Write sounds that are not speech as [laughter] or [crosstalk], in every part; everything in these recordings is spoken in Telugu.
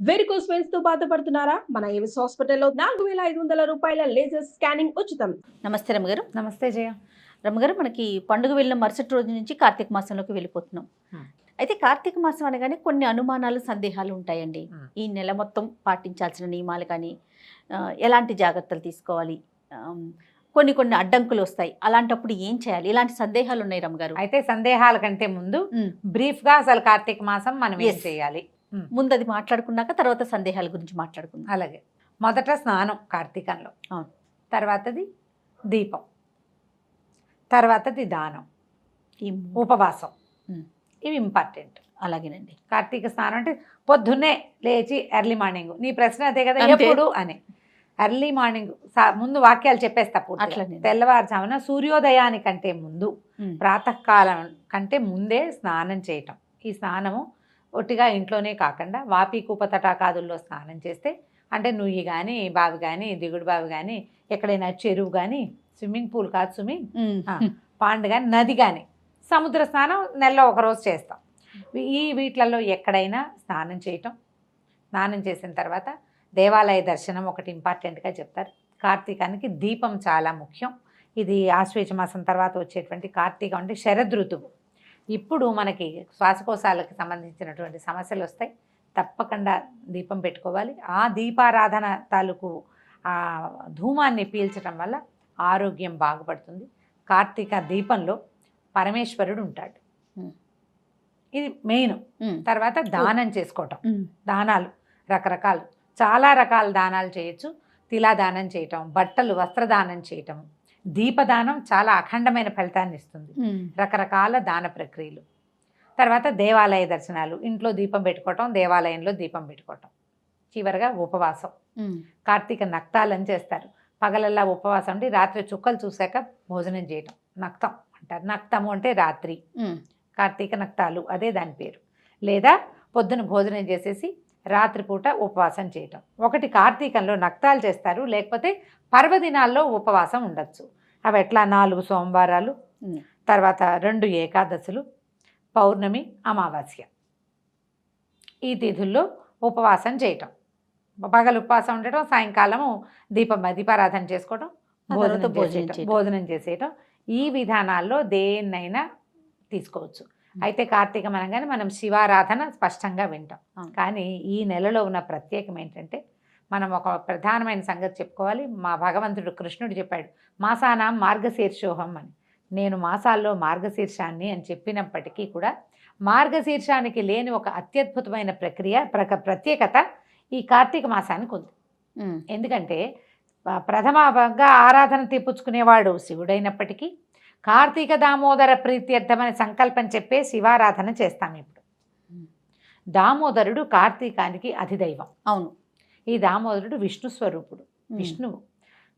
వెరికోస్ వెయిన్స్తో బాధపడుతున్నారా? మన ఏవిస్ హాస్పిటల్లో నాలుగు వేల ఐదు వందల రూపాయల లేజర్ స్కానింగ్ ఉచితం. నమస్తే రమ్మగారు నమస్తే జయ. రమ్మగారు మనకి పండుగ వెళ్ళిన మరుసటి రోజు నుంచి కార్తీక మాసంలోకి వెళ్ళిపోతున్నాం. అయితే కార్తీక మాసం అనగానే కొన్ని అనుమానాలు సందేహాలు ఉంటాయండి. ఈ నెల మొత్తం పాటించాల్సిన నియమాలు కానీ ఎలాంటి జాగ్రత్తలు తీసుకోవాలి? కొన్ని కొన్ని అడ్డంకులు వస్తాయి. అలాంటప్పుడు ఏం చేయాలి? ఇలాంటి సందేహాలు ఉన్నాయి రమ్మగారు అయితే సందేహాల కంటే ముందు ఉమ్. బ్రీఫ్గా అసలు కార్తీక మాసం మనం ఏం. చేయాలి? ముందు అది మాట్లాడుకున్నాక తర్వాత సందేహాల గురించి మాట్లాడుకుందాం అలాగే మొదట స్నానం కార్తీకంలో అవును. తర్వాతది దీపం తర్వాతది దానం ఈ ఉపవాసం. ఇవి ఇంపార్టెంట్ అలాగేనండి కార్తీక స్నానం అంటే పొద్దున్నే లేచి ఎర్లీ మార్నింగ్ నీ ప్రశ్న అదే కదా. ఎప్పుడు అని ఎర్లీ మార్నింగ్ ముందు వాక్యాలు చెప్పేస్తా. అట్లనే. తెల్లవారుజామున సూర్యోదయానికంటే ముందు. ప్రాతకాలం కంటే ముందే స్నానం చేయటం ఈ స్నానము ఒట్టిగా ఇంట్లోనే కాకుండా వాపి కూప తటాకాదుల్లో స్నానం చేస్తే అంటే నుయ్యి కానీ బావి కానీ దిగుడు బావి కానీ ఎక్కడైనా చెరువు కానీ స్విమ్మింగ్ పూల్ కాదు స్విమ్మింగ్. పాండ్ కానీ నది కానీ సముద్ర స్నానం నెలలో ఒకరోజు చేస్తాం. ఈ వీటిలలో ఎక్కడైనా స్నానం చేయటం స్నానం చేసిన తర్వాత దేవాలయ దర్శనం ఒకటి ఇంపార్టెంట్గా చెప్తారు. కార్తీకానికి దీపం చాలా ముఖ్యం. ఇది ఆశ్వేజ మాసం తర్వాత వచ్చేటువంటి కార్తీకం అంటే శరద్ ఋతువు ఇప్పుడు మనకి శ్వాసకోశాలకు సంబంధించినటువంటి సమస్యలు వస్తాయి. తప్పకుండా దీపం పెట్టుకోవాలి. ఆ దీపారాధన తాలూకు ఆ ధూమాన్ని పీల్చడం వల్ల ఆరోగ్యం బాగుపడుతుంది. కార్తీక దీపంలో పరమేశ్వరుడు ఉంటాడు. ఇది మెయిన్. తర్వాత దానం చేసుకోవటం. దానాలు రకరకాలు. చాలా రకాల దానాలు చేయొచ్చు. తిలా దానం చేయటం బట్టలు వస్త్రదానం చేయటం దీపదానం చాలా అఖండమైన ఫలితాన్ని ఇస్తుంది. రకరకాల దాన ప్రక్రియలు. తర్వాత దేవాలయ దర్శనాలు ఇంట్లో దీపం పెట్టుకోవటం దేవాలయంలో దీపం పెట్టుకోవటం. చివరిగా ఉపవాసం. కార్తీక నక్తాలని చేస్తారు. పగలల్లా ఉపవాసం ఉండి రాత్రి చుక్కలు చూశాక భోజనం చేయటం. నక్తం అంటారు. నక్తము అంటే రాత్రి. కార్తీక నక్తాలు అదే దాని పేరు. లేదా పొద్దున భోజనం చేసేసి రాత్రిపూట ఉపవాసం చేయటం. ఒకటి కార్తీకంలో నక్తాలు చేస్తారు లేకపోతే పర్వదినాల్లో ఉపవాసం ఉండొచ్చు. అవి ఎట్లా? నాలుగు సోమవారాలు. తర్వాత రెండు ఏకాదశులు పౌర్ణమి అమావాస్య. ఈ తిథుల్లో ఉపవాసం చేయటం. పగలు ఉపవాసం ఉండటం సాయంకాలము దీపం దీపారాధన చేసుకోవటం భోజనం. భోజనం చేసేయటం. ఈ విధానాల్లో దేన్నైనా తీసుకోవచ్చు. అయితే కార్తీకం అనగానే మనం శివారాధన స్పష్టంగా వింటాం. కానీ ఈ నెలలో ఉన్న ప్రత్యేకం ఏంటంటే మనం ఒక ప్రధానమైన సంగతి చెప్పుకోవాలి. మా భగవంతుడు కృష్ణుడు చెప్పాడు మాసానాం మార్గశీర్షోహం అని. నేను మాసాల్లో మార్గశీర్షాన్ని అని చెప్పినప్పటికీ కూడా మార్గశీర్షానికి లేని ఒక అత్యద్భుతమైన ప్రక్రియ ప్రక ప్రత్యేకత ఈ కార్తీక మాసానికి ఉంది. ఎందుకంటే ప్రథమంగా ఆరాధన తెప్పించుకునేవాడు శివుడైనప్పటికీ కార్తీక దామోదర ప్రీత్యర్థమని సంకల్పం చెప్పే శివారాధన చేస్తాం ఇప్పుడు. దామోదరుడు కార్తీకానికి అధిదైవం. అవును. ఈ దామోదరుడు విష్ణు స్వరూపుడు. విష్ణువు.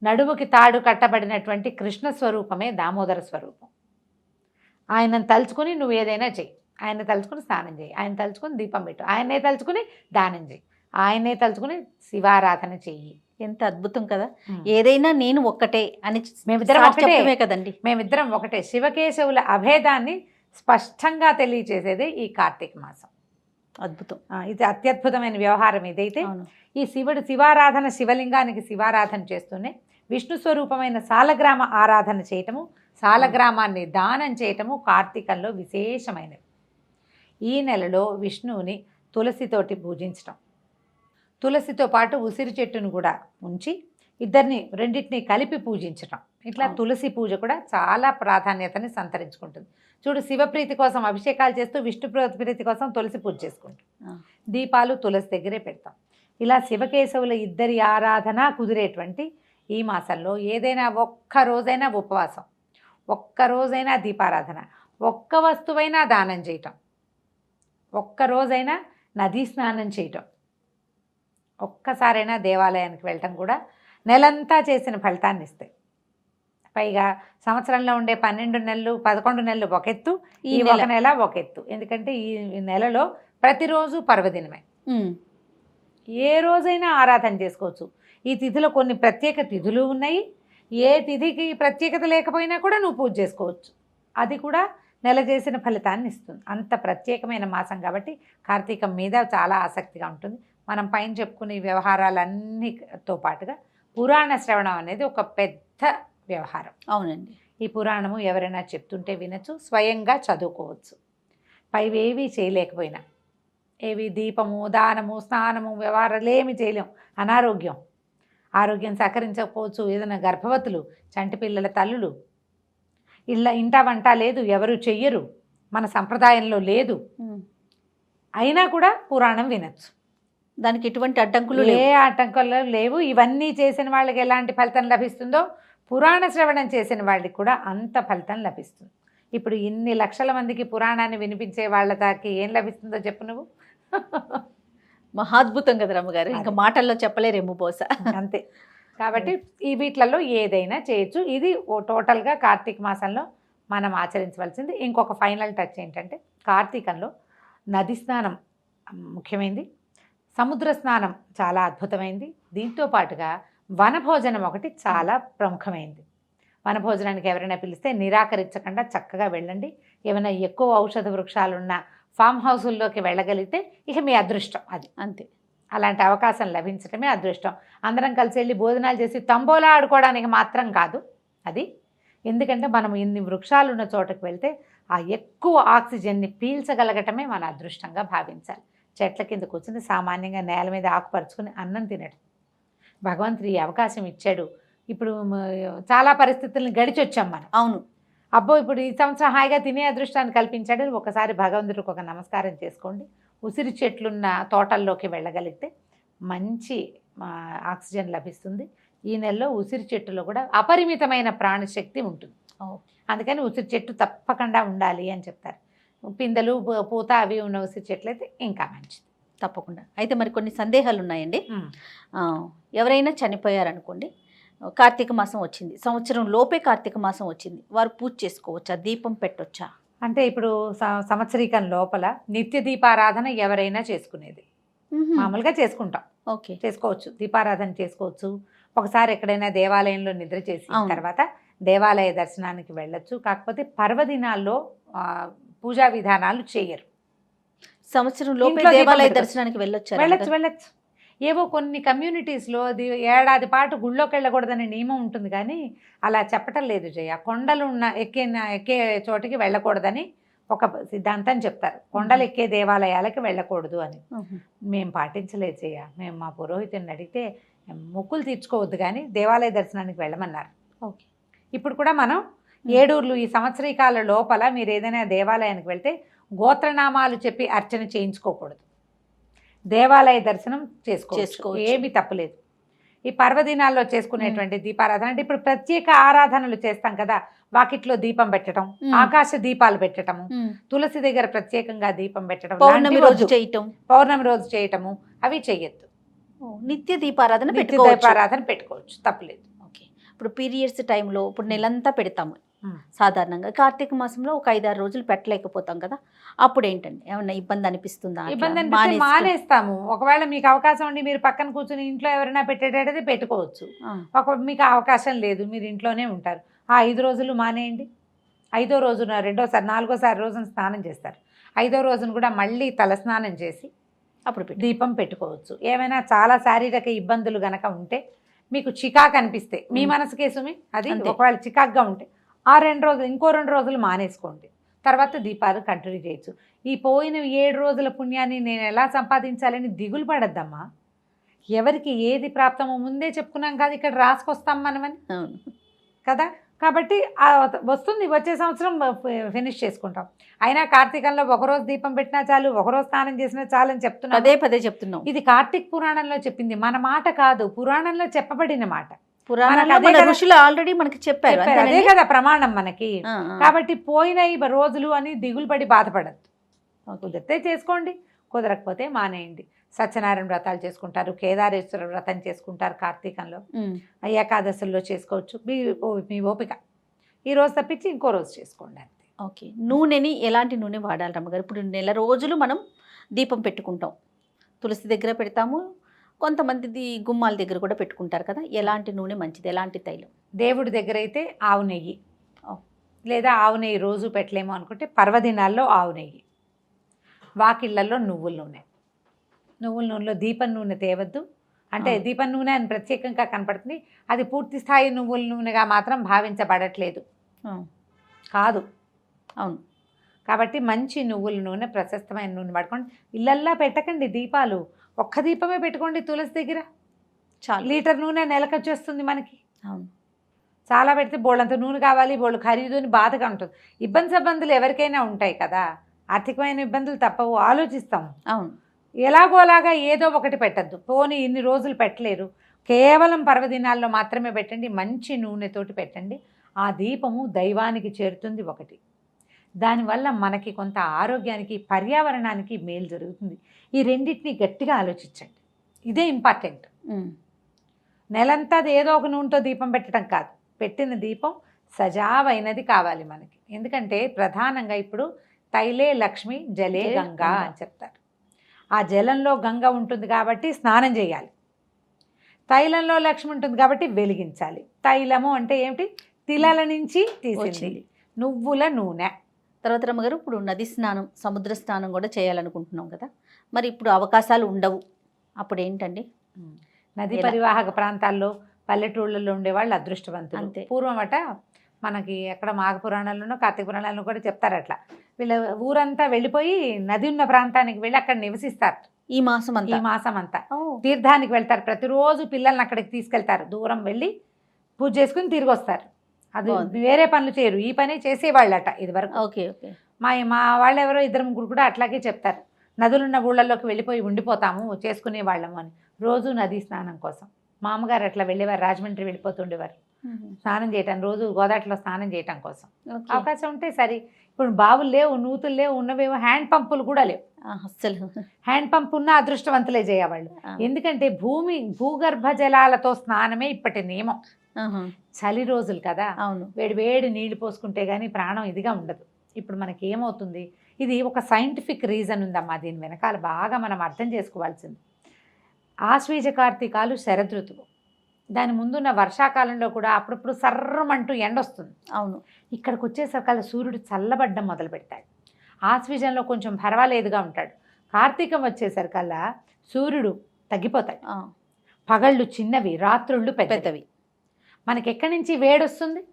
నడుముకి తాడు కట్టబడినటువంటి కృష్ణ స్వరూపమే దామోదర స్వరూపం. ఆయనను తలుచుకుని నువ్వు ఏదైనా చెయ్యి. ఆయన తలుచుకుని స్నానం చేయి ఆయన తలుచుకుని దీపం పెట్టు. ఆయనే తలుచుకుని దానం చేయి ఆయనే తలుచుకుని శివారాధన చెయ్యి. ఎంత అద్భుతం కదా. ఏదైనా నేను ఒక్కటే అని మేమిద్దరం ఒకటే. కదండి. మేమిద్దరం ఒకటే శివకేశవుల అభేదాన్ని స్పష్టంగా తెలియచేసేది ఈ కార్తీక మాసం. అద్భుతం. ఇది అత్యద్భుతమైన వ్యవహారం ఇదైతే. ఈ శివుడు శివారాధన శివలింగానికి శివారాధన చేస్తూనే విష్ణు స్వరూపమైన సాలగ్రామ ఆరాధన చేయటము సాలగ్రామాన్ని దానం చేయటము కార్తీకంలో విశేషమైనది ఈ నెలలో విష్ణువుని తులసితోటి పూజించటం. తులసితో పాటు ఉసిరి చెట్టును కూడా ఉంచి ఇద్దరిని రెండింటిని కలిపి పూజించటం ఇట్లా. తులసి పూజ కూడా చాలా ప్రాధాన్యతని సంతరించుకుంటుంది చూడు శివప్రీతి కోసం అభిషేకాలు చేస్తూ విష్ణు ప్రీతి కోసం తులసి పూజ చేసుకుంటాం. దీపాలు తులసి దగ్గరే పెడతాం ఇలా శివకేశవుల ఇద్దరి ఆరాధన కుదిరేటువంటి ఈ మాసంలో ఏదైనా ఒక్క రోజైనా ఉపవాసం ఒక్క రోజైనా దీపారాధన ఒక్క వస్తువైనా దానం చేయటం ఒక్క రోజైనా నదీ స్నానం చేయటం ఒక్కసారైనా దేవాలయానికి వెళ్ళటం కూడా నెలంతా చేసిన ఫలితాన్ని ఇస్తాయి. పైగా సంవత్సరంలో ఉండే పన్నెండు నెలలు పదకొండు నెలలు ఒక ఎత్తు ఈ. ఒక నెల ఒక ఎత్తు ఎందుకంటే ఈ నెలలో ప్రతిరోజు పర్వదినమే. ఏ రోజైనా ఆరాధన చేసుకోవచ్చు. ఈ తిథిలో కొన్ని ప్రత్యేక తిథులు ఉన్నాయి. ఏ తిథికి ప్రత్యేకత లేకపోయినా కూడా నువ్వు పూజ చేసుకోవచ్చు. అది కూడా నెల చేసిన ఫలితాన్ని ఇస్తుంది. అంత ప్రత్యేకమైన మాసం కాబట్టి కార్తీకం మీద చాలా ఆసక్తిగా ఉంటుంది. మనం పైన చెప్పుకునే వ్యవహారాలన్నీతో పాటుగా పురాణ శ్రవణం అనేది ఒక పెద్ద వ్యవహారం. అవునండి. ఈ పురాణము ఎవరైనా చెప్తుంటే వినొచ్చు స్వయంగా చదువుకోవచ్చు. పైవేవీ చేయలేకపోయినా. ఏవి దీపము దానము స్నానము వ్యవహారాలు ఏమి చేయలేం. అనారోగ్యం. ఆరోగ్యం సహకరించకపోవచ్చు. ఏదైనా గర్భవతులు చంటి పిల్లల తల్లులు. ఇళ్ళ ఇంట వంట లేదు ఎవరు చెయ్యరు. మన సంప్రదాయంలో లేదు. అయినా కూడా పురాణం వినొచ్చు. దానికి ఎటువంటి అడ్డంకులు ఏ ఆటంకాలు లేవు. ఇవన్నీ చేసిన వాళ్ళకి ఎలాంటి ఫలితం లభిస్తుందో పురాణ శ్రవణం చేసిన వాళ్ళకి కూడా అంత ఫలితం లభిస్తుంది. ఇప్పుడు ఇన్ని లక్షల మందికి పురాణాన్ని వినిపించే వాళ్ళ దాకి ఏం లభిస్తుందో చెప్పు నువ్వు. [laughs] మహాద్భుతం కదా రమ్మగారు. ఇంకా. మాటల్లో చెప్పలేరేమో బహుశా [laughs] అంతే. కాబట్టి [laughs] ఈ వీటిలలో ఏదైనా చేయొచ్చు. ఇది ఓ టోటల్గా కార్తీక మాసంలో మనం ఆచరించవలసింది. ఇంకొక ఫైనల్ టచ్ ఏంటంటే కార్తీకంలో నది స్నానం ముఖ్యమైనది సముద్ర స్నానం చాలా అద్భుతమైంది. దీంతో పాటుగా వనభోజనం ఒకటి చాలా ప్రముఖమైంది. వనభోజనానికి ఎవరైనా పిలిస్తే నిరాకరించకుండా చక్కగా వెళ్ళండి. ఏమైనా ఎక్కువ ఔషధ వృక్షాలున్న ఫామ్ హౌసుల్లోకి వెళ్ళగలిగితే ఇక మీ అదృష్టం అది. అంతే. అలాంటి అవకాశం లభించడమే అదృష్టం. అందరం కలిసి వెళ్ళి భోజనాలు చేసి తంబోలా ఆడుకోవడానికి మాత్రం కాదు అది. ఎందుకంటే మనం ఇన్ని వృక్షాలు ఉన్న చోటకు వెళ్తే ఆ ఎక్కువ ఆక్సిజన్ని పీల్చగలగటమే మన అదృష్టంగా భావించాలి. చెట్ల కింద కూర్చుని సామాన్యంగా నేల మీద ఆకుపరుచుకుని అన్నం తినడం. భగవంతుడు ఈ అవకాశం ఇచ్చాడు. ఇప్పుడు చాలా పరిస్థితులను గడిచొచ్చాం మనం. అవును. అబ్బో ఇప్పుడు ఈ సంవత్సరం హాయిగా తినే అదృష్టాన్ని కల్పించాడు. ఒకసారి భగవంతుడికి ఒక నమస్కారం చేసుకోండి. ఉసిరి చెట్లున్న తోటల్లోకి వెళ్ళగలిగితే మంచి ఆక్సిజన్ లభిస్తుంది. ఈ నెలలో ఉసిరి చెట్టులో కూడా అపరిమితమైన ప్రాణశక్తి ఉంటుంది. అందుకని ఉసిరి చెట్టు తప్పకుండా ఉండాలి అని చెప్తారు. పిందెలు పూత అవి ఉన్న ఉసిరి చెట్లు అయితే ఇంకా మంచిది. తప్పకుండా. అయితే మరి కొన్ని సందేహాలు ఉన్నాయండి ఎవరైనా చనిపోయారనుకోండి కార్తీక మాసం వచ్చింది. సంవత్సరం లోపే కార్తీక మాసం వచ్చింది. వారు పూజ చేసుకోవచ్చా? దీపం పెట్టొచ్చా? అంటే ఇప్పుడు సంవత్సరీకం లోపల నిత్య దీపారాధన ఎవరైనా చేసుకునేది. మామూలుగా చేసుకుంటాం. ఓకే. చేసుకోవచ్చు. దీపారాధన చేసుకోవచ్చు. ఒకసారి ఎక్కడైనా దేవాలయంలో నిద్ర చేసిన. తర్వాత దేవాలయ దర్శనానికి వెళ్ళొచ్చు. కాకపోతే పర్వదినాల్లో పూజా విధానాలు చేయరు. సంవత్సరం లోపే దేవాలయ. దర్శనానికి వెళ్ళొచ్చా వెళ్ళొచ్చు వెళ్ళొచ్చు. ఏవో కొన్ని కమ్యూనిటీస్లో అది ఏడాది పాటు గుళ్ళోకి వెళ్ళకూడదనే నియమం ఉంటుంది కానీ అలా చెప్పటం లేదు జయ. కొండలు ఉన్న ఎక్కే ఎక్కే చోటికి వెళ్ళకూడదని ఒక సిద్ధాంతం చెప్తారు. కొండలు ఎక్కే దేవాలయాలకి వెళ్ళకూడదు అని. మేము పాటించలేదు జయ. మేము మా పురోహితుని అడిగితే మొక్కులు తీర్చుకోవద్దు కానీ దేవాలయ దర్శనానికి వెళ్ళమన్నారు. ఓకే. ఇప్పుడు కూడా మనం ఏడూర్లు ఈ సంవత్సరీకాల లోపల మీరు ఏదైనా దేవాలయానికి వెళ్తే గోత్రనామాలు చెప్పి అర్చన చేయించుకోకూడదు దేవాలయ దర్శనం చేసుకోవచ్చు. ఏమీ తప్పులేదు ఈ పర్వదినాల్లో చేసుకునేటువంటి దీపారాధన అంటే ఇప్పుడు ప్రత్యేక ఆరాధనలు చేస్తాం కదా వాకిట్లో దీపం పెట్టడం. ఆకాశ దీపాలు పెట్టడము ఉమ్. తులసి దగ్గర ప్రత్యేకంగా దీపం పెట్టడం పౌర్ణమి రోజు. చేయటం పౌర్ణమి రోజు చేయటము అవి చెయ్యొద్దు ఓ, నిత్య దీపారాధన దీపారాధన పెట్టుకోవచ్చు తప్పలేదు ఓకే ఇప్పుడు పీరియడ్స్ టైంలో ఇప్పుడు నెలంతా పెడతాము. సాధారణంగా. కార్తీక మాసంలో ఒక ఐదారు రోజులు పెట్టలేకపోతాం కదా. అప్పుడు ఏంటండి ఏమన్నా ఇబ్బంది అనిపిస్తుందా? ఇబ్బంది అనిపిస్తే మానేస్తాము. ఒకవేళ మీకు అవకాశం ఉండి మీరు పక్కన కూర్చుని ఇంట్లో ఎవరైనా పెట్టేటది పెట్టుకోవచ్చు. ఒక మీకు అవకాశం లేదు. మీరు ఇంట్లోనే ఉంటారు. ఆ ఐదు రోజులు మానేయండి. ఐదో రోజున రెండోసారి నాలుగోసారి రోజున స్నానం చేస్తారు. ఐదో రోజున కూడా మళ్ళీ తలస్నానం చేసి అప్పుడు దీపం పెట్టుకోవచ్చు. ఏమైనా చాలా శారీరక ఇబ్బందులు గనక ఉంటే మీకు చికాకు అనిపిస్తే మీ మ్. మనసుకే సుమి అది. ఒకవేళ చికాక్గా ఉంటే ఆ రెండు రోజులు ఇంకో రెండు రోజులు మానేసుకోండి. తర్వాత దీపాలు కంటిన్యూ చేయొచ్చు. ఈ పోయిన ఏడు రోజుల పుణ్యాన్ని నేను ఎలా సంపాదించాలని దిగులు పడద్దమ్మా. ఎవరికి ఏది ప్రాప్తమో ముందే చెప్పుకున్నాం కాదు ఇక్కడ రాసుకొస్తాం మనమని. కదా? కాబట్టి వస్తుంది వచ్చే సంవత్సరం ఫినిష్ చేసుకుంటాం. అయినా కార్తీకంలో ఒకరోజు దీపం పెట్టినా చాలు ఒకరోజు స్నానం చేసినా చాలు అని చెప్తున్నాం. పదే పదే చెప్తున్నాం. ఇది కార్తీక్ పురాణంలో చెప్పింది. మన మాట కాదు పురాణంలో చెప్పబడిన మాట. మన కదా- ఋషులు ఆల్రెడీ మనకి చెప్పారు. అదే? కదా ప్రమాణం మనకి. కాబట్టి పోయిన ఈ రోజులు అని దిగులు పడి బాధపడద్దు. కుదిరితే చేసుకోండి కుదరకపోతే మానేయండి. సత్యనారాయణ వ్రతాలు చేసుకుంటారు కేదారేశ్వర వ్రతం చేసుకుంటారు కార్తీకంలో. ఏకాదశుల్లో చేసుకోవచ్చు. మీ మీ ఓపిక. ఈ రోజు తప్పించి ఇంకో రోజు చేసుకోండి అంతే. ఓకే. నూనెని ఎలాంటి నూనె వాడాలి రమ్మగారు? ఇప్పుడు నెల రోజులు మనం దీపం పెట్టుకుంటాం. తులసి దగ్గర పెడతాము కొంతమంది ది- గుమ్మాల దగ్గర కూడా పెట్టుకుంటారు కదా. ఎలాంటి నూనె మంచిది? ఎలాంటి తైలం? దేవుడి దగ్గర అయితే ఆవు నెయ్యి. లేదా ఆవు నెయ్యి రోజు పెట్టలేము అనుకుంటే పర్వదినాల్లో ఆవు నెయ్యి. వాకిళ్ళల్లో నువ్వుల నూనె. నువ్వుల నూనెలో దీపం నూనె తేవద్దు. అంటే. దీపం నూనె అని ప్రత్యేకంగా కనపడుతుంది. అది పూర్తి స్థాయి నువ్వుల నూనెగా మాత్రం భావించబడట్లేదు. కాదు. అవును. కాబట్టి మంచి నువ్వుల నూనె ప్రశస్తమైన నూనె పడుకోండి ఇళ్ళల్లా పెట్టకండి దీపాలు. ఒక్క దీపమే పెట్టుకోండి తులసి దగ్గర. చాలు. లీటర్ నూనె నెలకు వచ్చేస్తుంది మనకి. అవును. చాలా పెడితే బోళ్ళంత నూనె కావాలి బోళ్ళు ఖరీదు అని బాధగా ఉంటుంది. ఇబ్బంది ఇబ్బందులు ఎవరికైనా ఉంటాయి కదా. ఆర్థికమైన ఇబ్బందులు తప్పవు ఆలోచిస్తాం అవును. ఎలాగోలాగా ఏదో ఒకటి పెట్టద్దు. పోనీ ఇన్ని రోజులు పెట్టలేరు. కేవలం పర్వదినాల్లో మాత్రమే పెట్టండి మంచి నూనెతోటి పెట్టండి. ఆ దీపము దైవానికి చేరుతుంది ఒకటి. దానివల్ల మనకి కొంత ఆరోగ్యానికి పర్యావరణానికి మేలు జరుగుతుంది. ఈ రెండింటిని గట్టిగా ఆలోచించండి. ఇదే ఇంపార్టెంట్. నెలంతా అది ఏదో ఒక నూనెతో దీపం పెట్టడం కాదు. పెట్టిన దీపం సజావైనది కావాలి మనకి. ఎందుకంటే ప్రధానంగా ఇప్పుడు తైలే లక్ష్మి జలే గంగా. అని చెప్తారు. ఆ జలంలో గంగ ఉంటుంది కాబట్టి స్నానం చేయాలి. తైలంలో లక్ష్మి ఉంటుంది కాబట్టి వెలిగించాలి. తైలము అంటే ఏమిటి? తిలల నుంచి తీసింది. నువ్వుల నూనె. తర్వాత రమ్మగారు ఇప్పుడు నది స్నానం సముద్ర స్నానం కూడా చేయాలనుకుంటున్నాం కదా. మరి ఇప్పుడు అవకాశాలు ఉండవు. అప్పుడు ఏంటండి నది? పరివాహక ప్రాంతాల్లో పల్లెటూళ్ళలో ఉండేవాళ్ళు అదృష్టవంతులు. అంతే. పూర్వం అట మనకి ఎక్కడ మాఘ పురాణాల్లోనూ కార్తీక పురాణాల్లో కూడా చెప్తారు అట్లా. వీళ్ళ ఊరంతా వెళ్ళిపోయి నది ఉన్న ప్రాంతానికి వెళ్ళి అక్కడ నివసిస్తారు. ఈ మాసం ఈ అంతా మాసం అంతా తీర్థానికి వెళ్తారు. ప్రతిరోజు పిల్లల్ని అక్కడికి తీసుకెళ్తారు. దూరం వెళ్ళి పూజ చేసుకుని తిరిగి వస్తారు అది. వేరే పనులు చేయరు. ఈ పని చేసేవాళ్ళట ఇది వరకు ఓకే ఓకే. మా మా వాళ్ళు ఎవరో ఇద్దరు ముగ్గురు కూడా అట్లాగే చెప్తారు. నదులున్న ఊళ్ళల్లోకి వెళ్ళిపోయి ఉండిపోతాము చేసుకునే వాళ్ళము అని. రోజు నదీ స్నానం కోసం. మా అమ్మగారు అట్లా వెళ్ళేవారు రాజమండ్రి వెళ్ళిపోతుండేవారు. స్నానం చేయటం రోజు గోదావరిలో స్నానం చేయటం కోసం. అవకాశం ఉంటే సరి ఇప్పుడు బావులు లేవు నూతులు లేవు ఉన్నవేవో హ్యాండ్ పంపులు కూడా లేవు. ఆ, అస్సలు. హ్యాండ్ పంప్ ఉన్న అదృష్టవంతులే చేయవాళ్ళు ఎందుకంటే భూమి భూగర్భ జలాలతో స్నానమే ఇప్పటి నియమం. చలి రోజులు కదా. అవును. వేడి వేడి నీళ్ళు పోసుకుంటే కానీ ప్రాణం ఇదిగా ఉండదు. ఇప్పుడు మనకి ఏమవుతుంది ఇది ఒక సైంటిఫిక్ రీజన్ ఉందమ్మా దీని వెనకాల. బాగా మనం అర్థం చేసుకోవాల్సింది. ఆశ్వీజ కార్తీకాలు శరదృతువు. దాని ముందున్న వర్షాకాలంలో కూడా అప్పుడప్పుడు సర్రమంటూ ఎండ వస్తుంది అవును. ఇక్కడికి వచ్చేసరికల్లా సూర్యుడు చల్లబడ్డం మొదలు పెడతాడు. ఆశ్వీజంలో కొంచెం పర్వాలేదుగా ఉంటాడు. కార్తీకం వచ్చేసరికల్లా సూర్యుడు తగ్గిపోతాడు. ఆ, పగళ్ళు చిన్నవి రాత్రుళ్ళు పెద్దవి. మనకి ఎక్కడి నుంచి వేడి వస్తుంది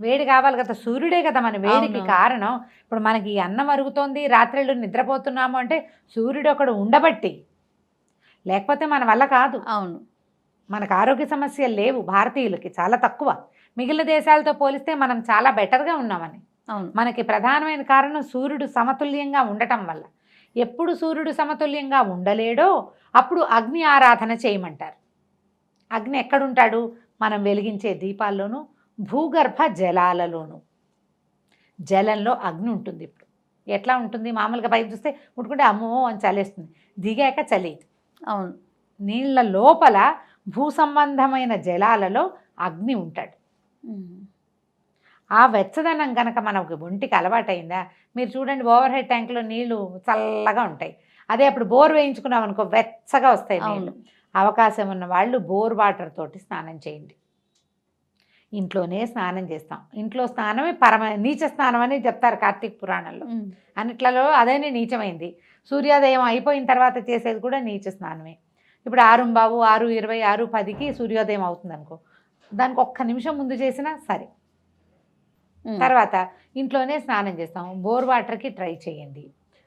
వేడి కావాలి కదా సూర్యుడే కదా మన వేడికి. కారణం. ఇప్పుడు మనకి అన్నం అరుగుతోంది రాత్రిళ్ళు నిద్రపోతున్నాము అంటే సూర్యుడు ఒకడు ఉండబట్టి లేకపోతే మన వల్ల కాదు. అవును. మనకు ఆరోగ్య సమస్యలు లేవు భారతీయులకి చాలా తక్కువ. మిగిలిన దేశాలతో పోలిస్తే మనం చాలా బెటర్గా ఉన్నామని. అవును. మనకి ప్రధానమైన కారణం సూర్యుడు సమతుల్యంగా ఉండటం వల్ల. ఎప్పుడు సూర్యుడు సమతుల్యంగా ఉండలేడో అప్పుడు అగ్ని ఆరాధన చేయమంటారు. అగ్ని ఎక్కడుంటాడు? మనం వెలిగించే దీపాల్లోనూ భూగర్భ జలాలలోనూ. జలంలో అగ్ని ఉంటుంది ఇప్పుడు. ఎట్లా ఉంటుంది? మామూలుగా పైకి చూస్తే ముట్టుకుంటే అమ్మో అని చలేస్తుంది. దిగాక చలేదు అవును. నీళ్ళ లోపల భూ సంబంధమైన జలాలలో అగ్ని ఉంటాడు. ఆ వెచ్చదనం కనుక మనకు ఒంటికి అలవాటైందా? మీరు చూడండి ఓవర్ హెడ్ ట్యాంక్లో నీళ్ళు చల్లగా ఉంటాయి. అదే అప్పుడు బోర్ వేయించుకున్నాం అనుకో వెచ్చగా వస్తాయి నీళ్ళు అవకాశం ఉన్న వాళ్ళు బోర్ వాటర్ తోటి స్నానం చేయండి. ఇంట్లోనే స్నానం చేస్తాం. ఇంట్లో స్నానమే పరమ నీచ స్నానం అని చెప్తారు కార్తీక పురాణంలో. అన్నిట్లలో అదేనే నీచమైంది. సూర్యోదయం అయిపోయిన తర్వాత చేసేది కూడా నీచ స్నానమే. ఇప్పుడు ఆరు బావు ఆరు ఇరవై ఆరు పదికి సూర్యోదయం అవుతుంది అనుకో దానికి ఒక్క నిమిషం ముందు చేసినా సరే. తర్వాత ఇంట్లోనే స్నానం చేస్తాం. బోర్ వాటర్కి ట్రై చేయండి.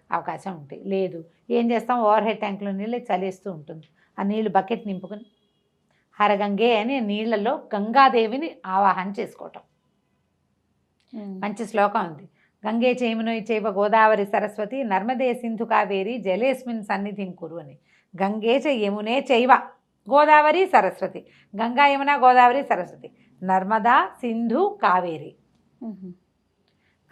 అవకాశం ఉంటుంది లేదు. ఏం చేస్తాం? ఓవర్ హెడ్ ట్యాంక్లో నీళ్ళు చలేస్తూ ఉంటుంది. ఆ నీళ్ళు బకెట్ నింపుకొని హరగంగే అని నీళ్ళలో గంగాదేవిని ఆవాహన చేసుకోవటం. మంచి శ్లోకం ఉంది. గంగే చేమునోయ్ చైవ గోదావరి సరస్వతి నర్మదే సింధు కావేరి జలేస్మిన్ సన్నిధిం కురు అని. గంగే చ యమునే చైవ. గోదావరి సరస్వతి. గంగా యమున గోదావరి సరస్వతి. నర్మదా సింధు కావేరి.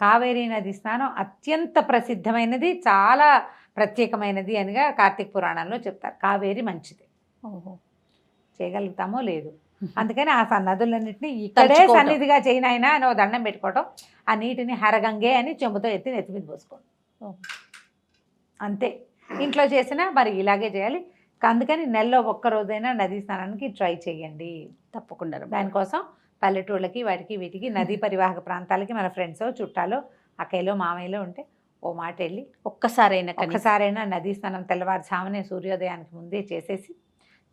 కావేరీ నది స్నానం అత్యంత ప్రసిద్ధమైనది చాలా ప్రత్యేకమైనది అనిగా కార్తీక పురాణంలో చెప్తారు. కావేరి మంచిది. ఓహో. చేయగలుగుతామో లేదు. అందుకని ఆ స- నదులన్నింటినీ ఇక్కడే. సన్నిధిగా చేయనైనా అని దండం పెట్టుకోవటం ఆ నీటిని హరగంగే అని చెంబుతో ఎత్తి నెత్తి మీద పోసుకోవడం ఓహో. అంతే. ఇంట్లో చేసినా మరి ఇలాగే చేయాలి. అందుకని నెలలో ఒక్క రోజైనా నదీ స్నానానికి ట్రై చేయండి. తప్పకుండా. దానికోసం పల్లెటూళ్ళకి వాటికి వీటికి నదీ [laughs] పరివాహక ప్రాంతాలకి మన ఫ్రెండ్స్ చుట్టాలు అక్కయ్యలో మామయ్యలో ఉంటే ఓ మాట వెళ్ళి ఒక్కసారైనా ఒక్కసారైనా నదీ స్నానం తెల్లవారుజామునే సూర్యోదయానికి ముందే చేసేసి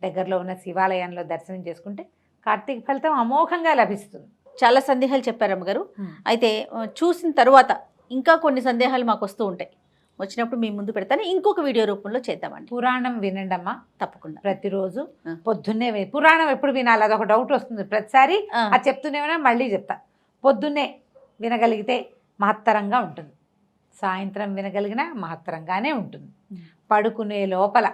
దగ్గరలో ఉన్న శివాలయంలో దర్శనం చేసుకుంటే కార్తీక ఫలితం అమోఘంగా లభిస్తుంది. చాలా సందేహాలు చెప్పారు అమ్మగారు అయితే చూసిన తర్వాత ఇంకా కొన్ని సందేహాలు మాకు వస్తూ ఉంటాయి. వచ్చినప్పుడు మీ ముందు పెడతాను. ఇంకొక వీడియో రూపంలో చేద్దామండి. పురాణం వినండమ్మా. తప్పకుండా. ప్రతిరోజు. పొద్దున్నే వి- పురాణం ఎప్పుడు వినాలి? అదొక డౌట్ వస్తుంది. ప్రతిసారి ఆ, అది చెప్తూనే ఉన్నా మళ్ళీ చెప్తా. పొద్దున్నే వినగలిగితే మహత్తరంగా ఉంటుంది. సాయంత్రం వినగలిగినా మహత్తరంగానే ఉంటుంది. ఉం. పడుకునే లోపల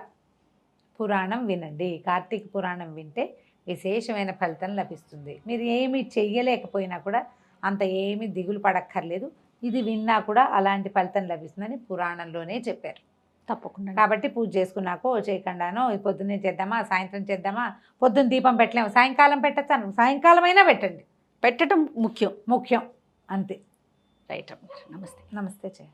పురాణం వినండి. కార్తీక పురాణం వింటే విశేషమైన ఫలితం లభిస్తుంది. మీరు ఏమి చెయ్యలేకపోయినా కూడా అంత ఏమి దిగులు పడక్కర్లేదు. ఇది విన్నా కూడా అలాంటి ఫలితం లభిస్తుందని పురాణంలోనే చెప్పారు. తప్పకుండా. కాబట్టి పూజ చేసుకున్నాకో చేయకుండానో ఈ పొద్దున్నే చేద్దామా సాయంత్రం చేద్దామా పొద్దున్న దీపం పెట్టలేము. సాయంకాలం పెట్టచ్చు సాయంకాలం అయినా పెట్టండి. పెట్టడం ముఖ్యం. ముఖ్యం. అంతే. రైట్ నమస్తే. నమస్తే చేయ